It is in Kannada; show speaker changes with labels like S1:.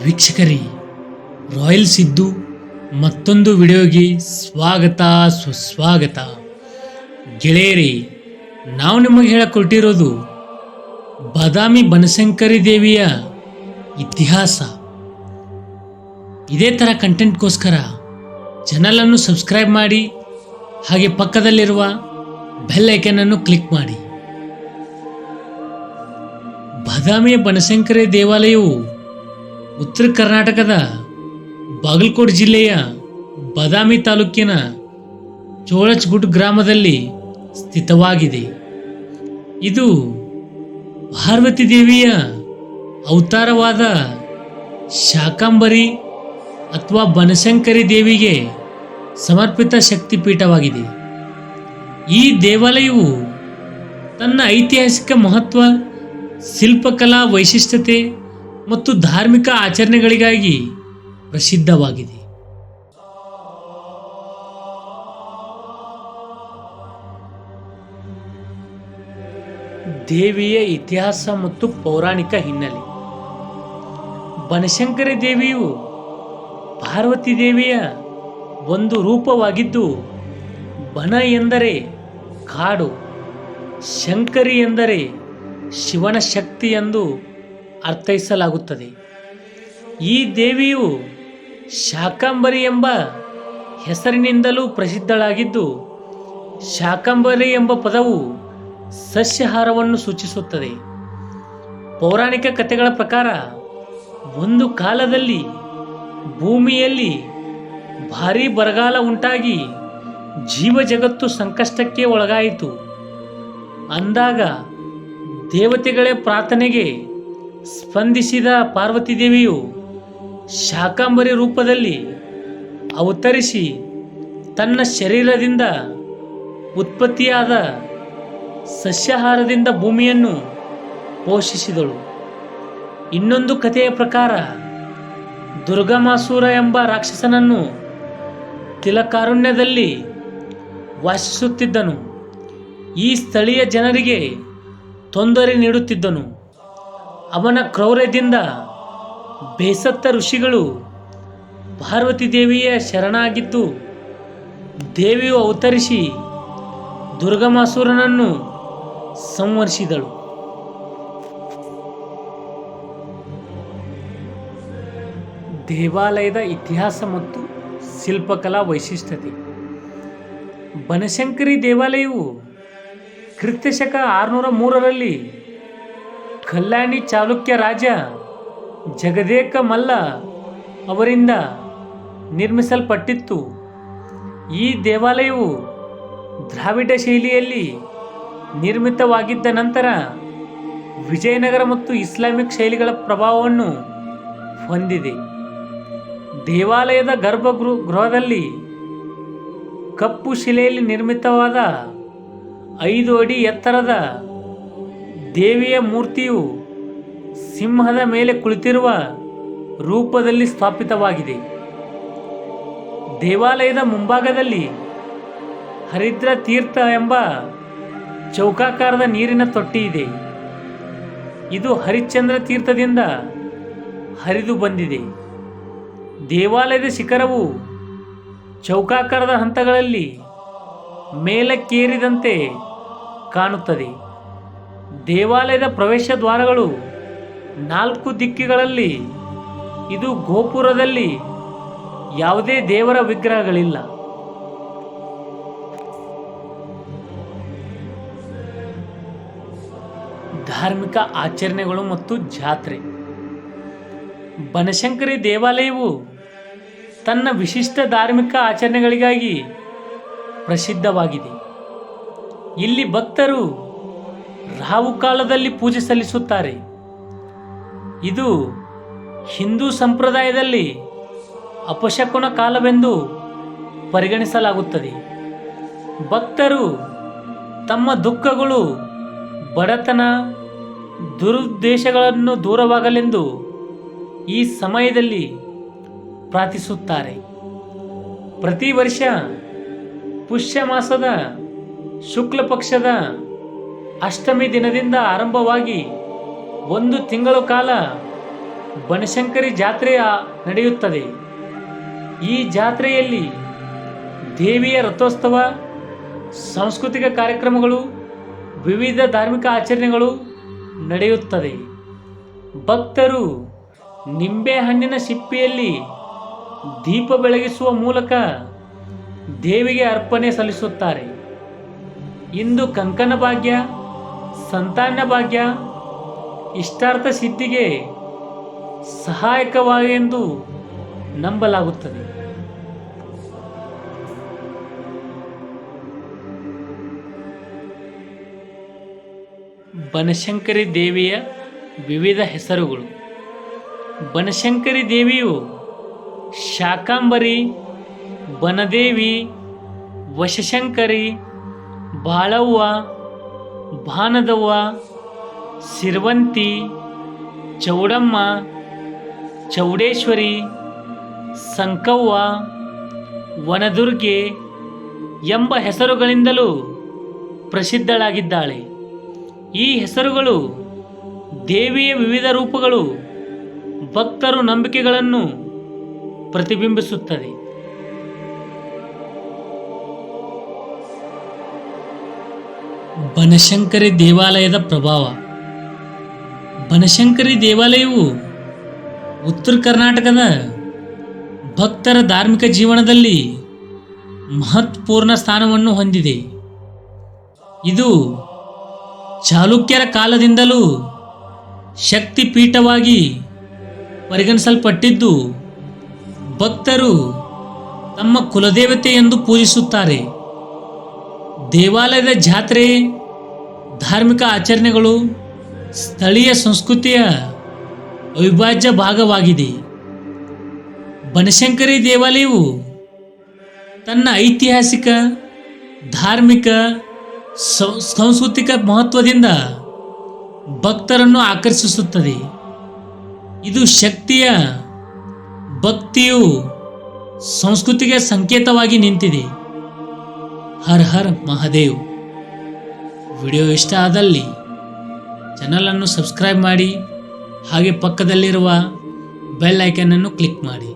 S1: ವೀಕ್ಷಕರಿ ರಾಯಲ್ ಸಿದ್ದು ಮತ್ತೊಂದು ವಿಡಿಯೋಗೆ ಸ್ವಾಗತ, ಸುಸ್ವಾಗತ. ಗೆಳೆಯರಿ, ನಾವು ನಿಮಗೆ ಹೇಳಿಕೊಟ್ಟಿರೋದು ಬಾದಾಮಿ ಬನಶಂಕರಿ ದೇವಿಯ ಇತಿಹಾಸ. ಇದೇ ಥರ ಕಂಟೆಂಟ್ಗೋಸ್ಕರ ಚಾನಲನ್ನು ಸಬ್ಸ್ಕ್ರೈಬ್ ಮಾಡಿ, ಹಾಗೆ ಪಕ್ಕದಲ್ಲಿರುವ ಬೆಲ್ ಐಕನನ್ನು ಕ್ಲಿಕ್ ಮಾಡಿ. ಬಾದಾಮಿಯ ಬನಶಂಕರಿ ದೇವಾಲಯವು ಉತ್ತರ ಕರ್ನಾಟಕದ ಬಾಗಲಕೋಟೆ ಜಿಲ್ಲೆಯ ಬದಾಮಿ ತಾಲೂಕಿನ ಚೋಳಚ್ಗುಡ್ ಗ್ರಾಮದಲ್ಲಿ ಸ್ಥಿತವಾಗಿದೆ. ಇದು ಪಾರ್ವತಿ ದೇವಿಯ ಅವತಾರವಾದ ಶಾಕಾಂಬರಿ ಅಥವಾ ಬನಶಂಕರಿ ದೇವಿಗೆ ಸಮರ್ಪಿತ ಶಕ್ತಿಪೀಠವಾಗಿದೆ. ಈ ದೇವಾಲಯವು ತನ್ನ ಐತಿಹಾಸಿಕ ಮಹತ್ವ, ಶಿಲ್ಪಕಲಾ ವೈಶಿಷ್ಟ್ಯತೆ ಮತ್ತು ಧಾರ್ಮಿಕ ಆಚರಣೆಗಳಿಗಾಗಿ ಪ್ರಸಿದ್ಧವಾಗಿದೆ. ದೇವಿಯ ಇತಿಹಾಸ ಮತ್ತು ಪೌರಾಣಿಕ ಹಿನ್ನೆಲೆ. ಬನಶಂಕರಿ ದೇವಿಯು ಪಾರ್ವತಿ ದೇವಿಯ ಒಂದು ರೂಪವಾಗಿದ್ದು, ಬನ ಎಂದರೆ ಕಾಡು, ಶಂಕರಿ ಎಂದರೆ ಶಿವನ ಶಕ್ತಿ ಎಂದು ಅರ್ಥೈಸಲಾಗುತ್ತದೆ. ಈ ದೇವಿಯು ಶಾಕಾಂಬರಿ ಎಂಬ ಹೆಸರಿನಿಂದಲೂ ಪ್ರಸಿದ್ಧಳಾಗಿದ್ದು, ಶಾಕಾಂಬರಿ ಎಂಬ ಪದವು ಸಸ್ಯಹಾರವನ್ನು ಸೂಚಿಸುತ್ತದೆ. ಪೌರಾಣಿಕ ಕಥೆಗಳ ಪ್ರಕಾರ, ಒಂದು ಕಾಲದಲ್ಲಿ ಭೂಮಿಯಲ್ಲಿ ಭಾರೀ ಬರಗಾಲ ಉಂಟಾಗಿ ಜೀವ ಜಗತ್ತು ಸಂಕಷ್ಟಕ್ಕೆ ಒಳಗಾಯಿತು. ಅಂದಾಗ ದೇವತೆಗಳೇ ಪ್ರಾರ್ಥನೆಗೆ ಸ್ಪಂದಿಸಿದ ಪಾರ್ವತಿ ದೇವಿಯು ಶಾಕಾಂಬರಿ ರೂಪದಲ್ಲಿ ಅವತರಿಸಿ ತನ್ನ ಶರೀರದಿಂದ ಉತ್ಪತ್ತಿಯಾದ ಸಸ್ಯಾಹಾರದಿಂದ ಭೂಮಿಯನ್ನು ಪೋಷಿಸಿದಳು. ಇನ್ನೊಂದು ಕಥೆಯ ಪ್ರಕಾರ ದುರ್ಗಮಾಸೂರ ಎಂಬ ರಾಕ್ಷಸನನ್ನು ತಿಲಕಾರುಣ್ಯದಲ್ಲಿ ವಾಸಿಸುತ್ತಿದ್ದನು. ಈ ಸ್ಥಳೀಯ ಜನರಿಗೆ ತೊಂದರೆ ನೀಡುತ್ತಿದ್ದನು. ಅವನ ಕ್ರೌರ್ಯದಿಂದ ಬೇಸತ್ತ ಋಷಿಗಳು ಪಾರ್ವತಿ ದೇವಿಯ ಶರಣಾಗಿದ್ದು ದೇವಿಯು ಅವತರಿಸಿ ದುರ್ಗಮಾಸುರನನ್ನು ಸಂವರಿಸಿದಳು ದೇವಾಲಯದ ಇತಿಹಾಸ ಮತ್ತು ಶಿಲ್ಪಕಲಾ ವೈಶಿಷ್ಟ್ಯತೆ. ಬನಶಂಕರಿ ದೇವಾಲಯವು ಕ್ರಿಸ್ತಶಕ ಆರುನೂರ ಮೂರರಲ್ಲಿ ಕಲ್ಯಾಣಿ ಚಾಲುಕ್ಯ ರಾಜ ಜಗದೇಕ ಮಲ್ಲ ಅವರಿಂದ ನಿರ್ಮಿಸಲ್ಪಟ್ಟಿತ್ತು. ಈ ದೇವಾಲಯವು ದ್ರಾವಿಡ ಶೈಲಿಯಲ್ಲಿ ನಿರ್ಮಿತವಾಗಿದ್ದ ನಂತರ ವಿಜಯನಗರ ಮತ್ತು ಇಸ್ಲಾಮಿಕ್ ಶೈಲಿಗಳ ಪ್ರಭಾವವನ್ನು ಹೊಂದಿದೆ. ದೇವಾಲಯದ ಗರ್ಭಗೃಹ ಗೃಹದಲ್ಲಿ ಕಪ್ಪು ಶಿಲೆಯಲ್ಲಿ ನಿರ್ಮಿತವಾದ ಐದು ಅಡಿ ಎತ್ತರದ ದೇವಿಯ ಮೂರ್ತಿಯು ಸಿಂಹದ ಮೇಲೆ ಕುಳಿತಿರುವ ರೂಪದಲ್ಲಿ ಸ್ಥಾಪಿತವಾಗಿದೆ. ದೇವಾಲಯದ ಮುಂಭಾಗದಲ್ಲಿ ಹರಿದ್ರ ತೀರ್ಥ ಎಂಬ ಚೌಕಾಕಾರದ ನೀರಿನ ತೊಟ್ಟಿ ಇದೆ. ಇದು ಹರಿಶ್ಚಂದ್ರ ತೀರ್ಥದಿಂದ ಹರಿದು ಬಂದಿದೆ. ದೇವಾಲಯದ ಶಿಖರವು ಚೌಕಾಕಾರದ ಹಂತಗಳಲ್ಲಿ ಮೇಲಕ್ಕೇರಿದಂತೆ ಕಾಣುತ್ತದೆ. ದೇವಾಲಯದ ಪ್ರವೇಶ ದ್ವಾರಗಳು ನಾಲ್ಕು ದಿಕ್ಕಿಗಳಲ್ಲಿ, ಇದು ಗೋಪುರದಲ್ಲಿ ಯಾವುದೇ ದೇವರ ವಿಗ್ರಹಗಳಿಲ್ಲ. ಧಾರ್ಮಿಕ ಆಚರಣೆಗಳು ಮತ್ತು ಜಾತ್ರೆ. ಬನಶಂಕರಿ ದೇವಾಲಯವು ತನ್ನ ವಿಶಿಷ್ಟ ಧಾರ್ಮಿಕ ಆಚರಣೆಗಳಿಗಾಗಿ ಪ್ರಸಿದ್ಧವಾಗಿದೆ. ಇಲ್ಲಿ ಭಕ್ತರು ರಾವು ಕಾಲದಲ್ಲಿ ಪೂಜೆ ಸಲ್ಲಿಸುತ್ತಾರೆ. ಇದು ಹಿಂದೂ ಸಂಪ್ರದಾಯದಲ್ಲಿ ಅಪಶಕುನ ಕಾಲವೆಂದು ಪರಿಗಣಿಸಲಾಗುತ್ತದೆ. ಭಕ್ತರು ತಮ್ಮ ದುಃಖಗಳು, ಬಡತನ, ದುರುದ್ದೇಶಗಳನ್ನು ದೂರವಾಗಲೆಂದು ಈ ಸಮಯದಲ್ಲಿ ಪ್ರಾರ್ಥಿಸುತ್ತಾರೆ. ಪ್ರತಿ ವರ್ಷ ಪುಷ್ಯ ಮಾಸದ ಶುಕ್ಲ ಪಕ್ಷದ ಅಷ್ಟಮಿ ದಿನದಿಂದ ಆರಂಭವಾಗಿ ಒಂದು ತಿಂಗಳ ಕಾಲ ಬನಶಂಕರಿ ಜಾತ್ರೆಯ ನಡೆಯುತ್ತದೆ. ಈ ಜಾತ್ರೆಯಲ್ಲಿ ದೇವಿಯ ರಥೋತ್ಸವ, ಸಾಂಸ್ಕೃತಿಕ ಕಾರ್ಯಕ್ರಮಗಳು, ವಿವಿಧ ಧಾರ್ಮಿಕ ಆಚರಣೆಗಳು ನಡೆಯುತ್ತದೆ. ಭಕ್ತರು ನಿಂಬೆಹಣ್ಣಿನ ಸಿಪ್ಪಿಯಲ್ಲಿ ದೀಪ ಬೆಳಗಿಸುವ ಮೂಲಕ ದೇವಿಗೆ ಅರ್ಪಣೆ ಸಲ್ಲಿಸುತ್ತಾರೆ. ಇಂದು ಕಂಕನ ಭಾಗ್ಯ ಸಂತಾನ ಭಾಗ್ಯ ಇಷ್ಟಾರ್ಥ ಸಿದ್ಧಿಗೆ ಸಹಾಯಕವಾಗೆಂದು ನಂಬಲಾಗುತ್ತದೆ. ಬನಶಂಕರಿ ದೇವಿಯ ವಿವಿಧ ಹೆಸರುಗಳು. ಬನಶಂಕರಿ ದೇವಿಯು ಶಾಕಾಂಬರಿ, ಬನದೇವಿ, ವಶಶಂಕರಿ, ಬಾಳವ್ವ ಭಾನದವ್ವ, ಸಿರ್ವಂತಿ, ಚೌಡಮ್ಮ, ಚೌಡೇಶ್ವರಿ, ಸಂಕವ್ವ, ವನದುರ್ಗೆ ಎಂಬ ಹೆಸರುಗಳಿಂದಲೂ ಪ್ರಸಿದ್ಧಳಾಗಿದ್ದಾಳೆ. ಈ ಹೆಸರುಗಳು ದೇವಿಯ ವಿವಿಧ ರೂಪಗಳು ಭಕ್ತರು ನಂಬಿಕೆಗಳನ್ನು ಪ್ರತಿಬಿಂಬಿಸುತ್ತದೆ. ಬನಶಂಕರಿ ದೇವಾಲಯದ ಪ್ರಭಾವ. ಬನಶಂಕರಿ ದೇವಾಲಯವು ಉತ್ತರ ಕರ್ನಾಟಕದ ಭಕ್ತರ ಧಾರ್ಮಿಕ ಜೀವನದಲ್ಲಿ ಮಹತ್ವಪೂರ್ಣ ಸ್ಥಾನವನ್ನು ಹೊಂದಿದೆ. ಇದು ಚಾಲುಕ್ಯರ ಕಾಲದಿಂದಲೂ ಶಕ್ತಿ ಪೀಠವಾಗಿ ಪರಿಗಣಿಸಲ್ಪಟ್ಟಿದ್ದು, ಭಕ್ತರು ತಮ್ಮ ಕುಲದೇವತೆ ಎಂದು ಪೂಜಿಸುತ್ತಾರೆ. ದೇವಾಲಯದ ಜಾತ್ರೆ ಧಾರ್ಮಿಕ ಆಚರಣೆಗಳು ಸ್ಥಳೀಯ ಸಂಸ್ಕೃತಿಯ ಅವಿಭಾಜ್ಯ ಭಾಗವಾಗಿದೆ. ಬನಶಂಕರಿ ದೇವಾಲಯವು ತನ್ನ ಐತಿಹಾಸಿಕ, ಧಾರ್ಮಿಕ ಸಾಂಸ್ಕೃತಿಕ ಮಹತ್ವದಿಂದ ಭಕ್ತರನ್ನು ಆಕರ್ಷಿಸುತ್ತದೆ. ಇದು ಶಕ್ತಿಯ ಭಕ್ತಿಯು ಸಂಸ್ಕೃತಿಗೆ ಸಂಕೇತವಾಗಿ ನಿಂತಿದೆ. ಹರ್ ಹರ್ ಮಹಾದೇವ್. ವಿಡಿಯೋ ಇಷ್ಟ ಆದಲ್ಲಿ ಚಾನಲನ್ನು ಸಬ್ಸ್ಕ್ರೈಬ್ ಮಾಡಿ ಹಾಗೆ ಪಕ್ಕದಲ್ಲಿರುವ ಬೆಲ್ ಐಕನನ್ನು ಕ್ಲಿಕ್ ಮಾಡಿ.